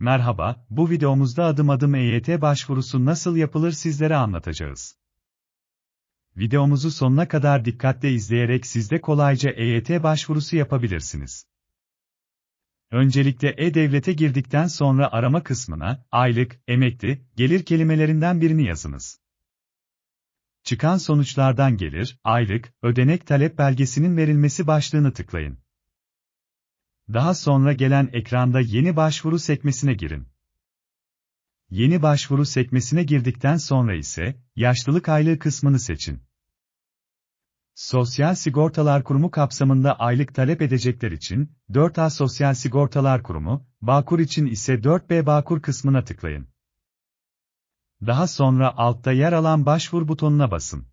Merhaba, bu videomuzda adım adım EYT başvurusu nasıl yapılır sizlere anlatacağız. Videomuzu sonuna kadar dikkatle izleyerek siz de kolayca EYT başvurusu yapabilirsiniz. Öncelikle E-Devlet'e girdikten sonra arama kısmına, aylık, emekli, gelir kelimelerinden birini yazınız. Çıkan sonuçlardan gelir, aylık, ödenek talep belgesinin verilmesi başlığını tıklayın. Daha sonra gelen ekranda yeni başvuru sekmesine girin. Yeni başvuru sekmesine girdikten sonra ise, yaşlılık aylığı kısmını seçin. Sosyal Sigortalar Kurumu kapsamında aylık talep edecekler için, 4A Sosyal Sigortalar Kurumu, Bağkur için ise 4B Bağkur kısmına tıklayın. Daha sonra altta yer alan başvur butonuna basın.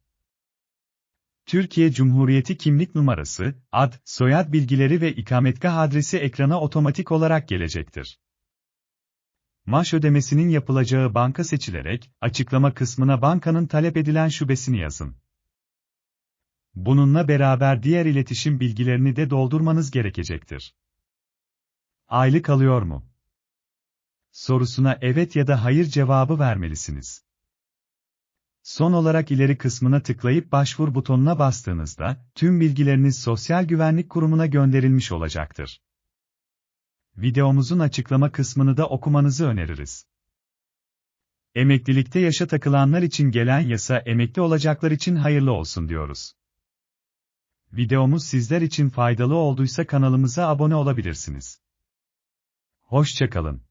Türkiye Cumhuriyeti kimlik numarası, ad, soyad bilgileri ve ikametgah adresi ekrana otomatik olarak gelecektir. Maaş ödemesinin yapılacağı banka seçilerek, açıklama kısmına bankanın talep edilen şubesini yazın. Bununla beraber diğer iletişim bilgilerini de doldurmanız gerekecektir. Aylık alıyor mu? Sorusuna evet ya da hayır cevabı vermelisiniz. Son olarak ileri kısmına tıklayıp başvur butonuna bastığınızda, tüm bilgileriniz Sosyal Güvenlik Kurumu'na gönderilmiş olacaktır. Videomuzun açıklama kısmını da okumanızı öneririz. Emeklilikte yaşa takılanlar için gelen yasa emekli olacaklar için hayırlı olsun diyoruz. Videomuz sizler için faydalı olduysa kanalımıza abone olabilirsiniz. Hoşçakalın.